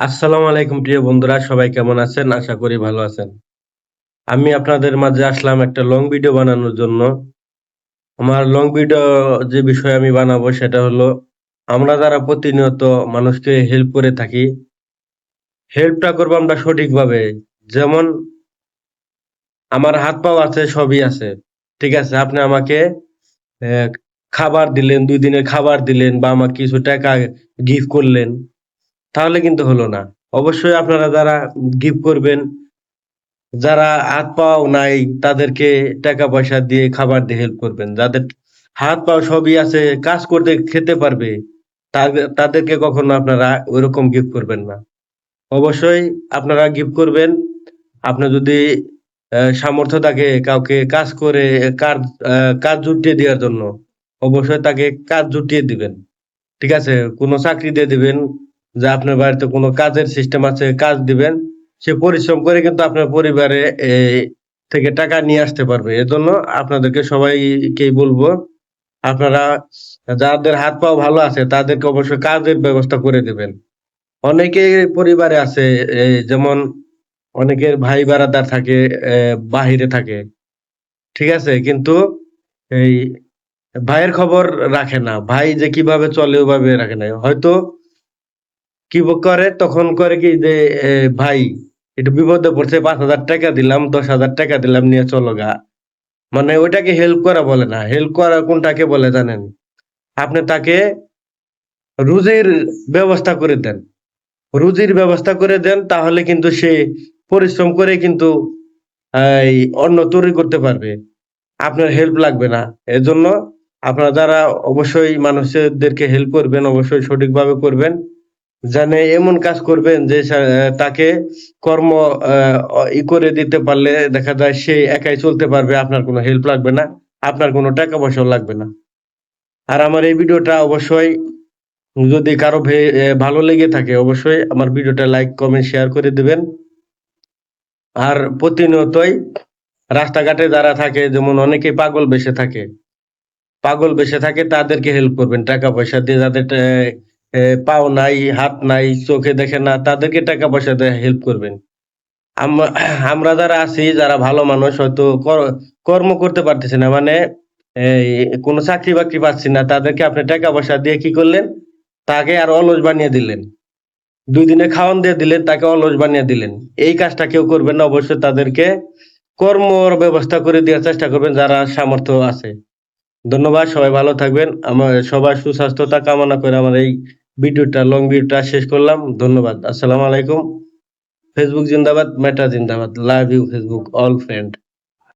আসসালামু আলাইকুম, প্রিয় বন্ধুরা, সবাই কেমন আছেন? আশা করি ভালো আছেন। আমি আপনাদের মাঝে আসলাম একটা লং ভিডিও বানানোর জন্য। আমার লং ভিডিও যে বিষয় আমি বানাবো, সেটা হলো, আমরা যারা প্রতিনিয়ত মানুষকে হেল্প করে থাকি হেল্পটা করব আমরা সঠিকভাবে। যেমন, আমার হাত পাও আছে, সবই আছে। ঠিক আছে, আপনি আমাকে খাবার দিলেন, দুই দিনের খাবার দিলেন, বা আমাকে কিছু টাকা গিফট করলেন তাহলে কিন্তু হলো না। অবশ্যই আপনারা যারা গিফট করবেন, যারা হাত পাও নাই, তাদেরকে টাকা পয়সা দিয়ে খাবার দিয়ে হেল্প করবেন। যাদের হাত পাও সবই আছে, কাজ করতে খেতে পারবে তাদেরকে কখনো আপনারা ওইরকম গিফট করবেন না। অবশ্যই আপনারা গিফট করবেন। আপনি যদি সামর্থ্য থাকে কাউকে কাজ করে, কাজ কাজ জুটিয়ে দেওয়ার জন্য, অবশ্যই তাকে কাজ জুটিয়ে দিবেন। ঠিক আছে? কোনো চাকরি দিয়ে দিবেন যে আপনার বাড়িতে কোনো কাজের সিস্টেম আছে, কাজ দিবেন, সে পরিশ্রম করে কিন্তু আপনার পরিবারে থেকে টাকা নিয়ে আসতে পারবে। এজন্য আপনাদেরকে সবাইকেই বলব, আপনারা যাদের হাত পাও ভালো আছে, তাদেরকে অবশ্যই কাজের ব্যবস্থা করে দিবেন। অনেকে পরিবারে আছে যেমন অনেকের ভাই বারাদার থাকে বাহিরে থাকে, ঠিক আছে? কিন্তু এই ভাইয়ের খবর রাখে না। ভাই যে কীভাবে চলে ওভাবে রাখে না। হয়তো কি করে? তখন করে কি যে ভাই, একটু বিপদে পড়ছে, পাঁচ হাজার টাকা দিলাম, দশ হাজার টাকা দিলাম, নিয়ে চলো গা। মানে ওইটাকে হেল্প করা বলে না। হেল্প করা কোনটাকে বলে জানেন? আপনি তাকে রুজির ব্যবস্থা করে দেন। রুজির ব্যবস্থা করে দেন, তাহলে কিন্তু সে পরিশ্রম করে কিন্তু অন্ন তৈরি করতে পারবে। আপনার হেল্প লাগবে না। এজন্য আপনারা যারা অবশ্যই মানুষদেরকে হেল্প করবেন, অবশ্যই সঠিকভাবে করবেন। জানে এমন কাজ করবেন যে তাকে কর্ম ই করে দিতে পারলে দেখা যায় সে একাই চলতে পারবে, আপনার কোনো হেল্প লাগবে না, আপনার কোনো টাকা পয়সাও লাগবে না। আর আমার এই ভিডিওটা অবশ্যই যদি কারও ভালো লেগে থাকে, অবশ্যই আমার ভিডিওটা লাইক কমেন্ট শেয়ার করে দিবেন। আর প্রতিনিয়তই রাস্তাঘাটে যারা থাকে, যেমন অনেকে পাগল বেশে থাকে, পাগল বেশে থাকে, তাদেরকে হেল্প করবেন, টাকা পয়সা দিয়ে যাদের পাও নাই, হাত নাই, চোখে দেখে না, তাদেরকে টাকা পয়সা দিয়ে হেল্প করবেন। আমরা যারা আছি, যারা ভালো মানুষ, হয়তো কর- কর্ম করতে পারতেছি না মানে কোনো চাকরি বাকরি পাচ্ছি না, তাদেরকে আপনি টাকা পয়সা দিয়ে কি করলেন? তাকে আর অলস বানিয়ে দিলেন। দুই দিনে খাওয়ান দিয়ে দিলেন, তাকে অলস বানিয়ে দিলেন। এই কাজটা কেউ করবেন না, অবশ্যই তাদেরকে কর্মর ব্যবস্থা করে দেওয়ার চেষ্টা করবেন, যারা সামর্থ্য আছে। ধন্যবাদ, সবাই ভালো থাকবেন। আমার, সবার সুস্বাস্থ্যতা কামনা করে আমার এই ভিডিওটা লং ভিডিওটা শেষ করলাম। ধন্যবাদ। আসসালামু আলাইকুম। ফেসবুক জিন্দাবাদ মেটা জিন্দাবাদ। Love you Facebook all friend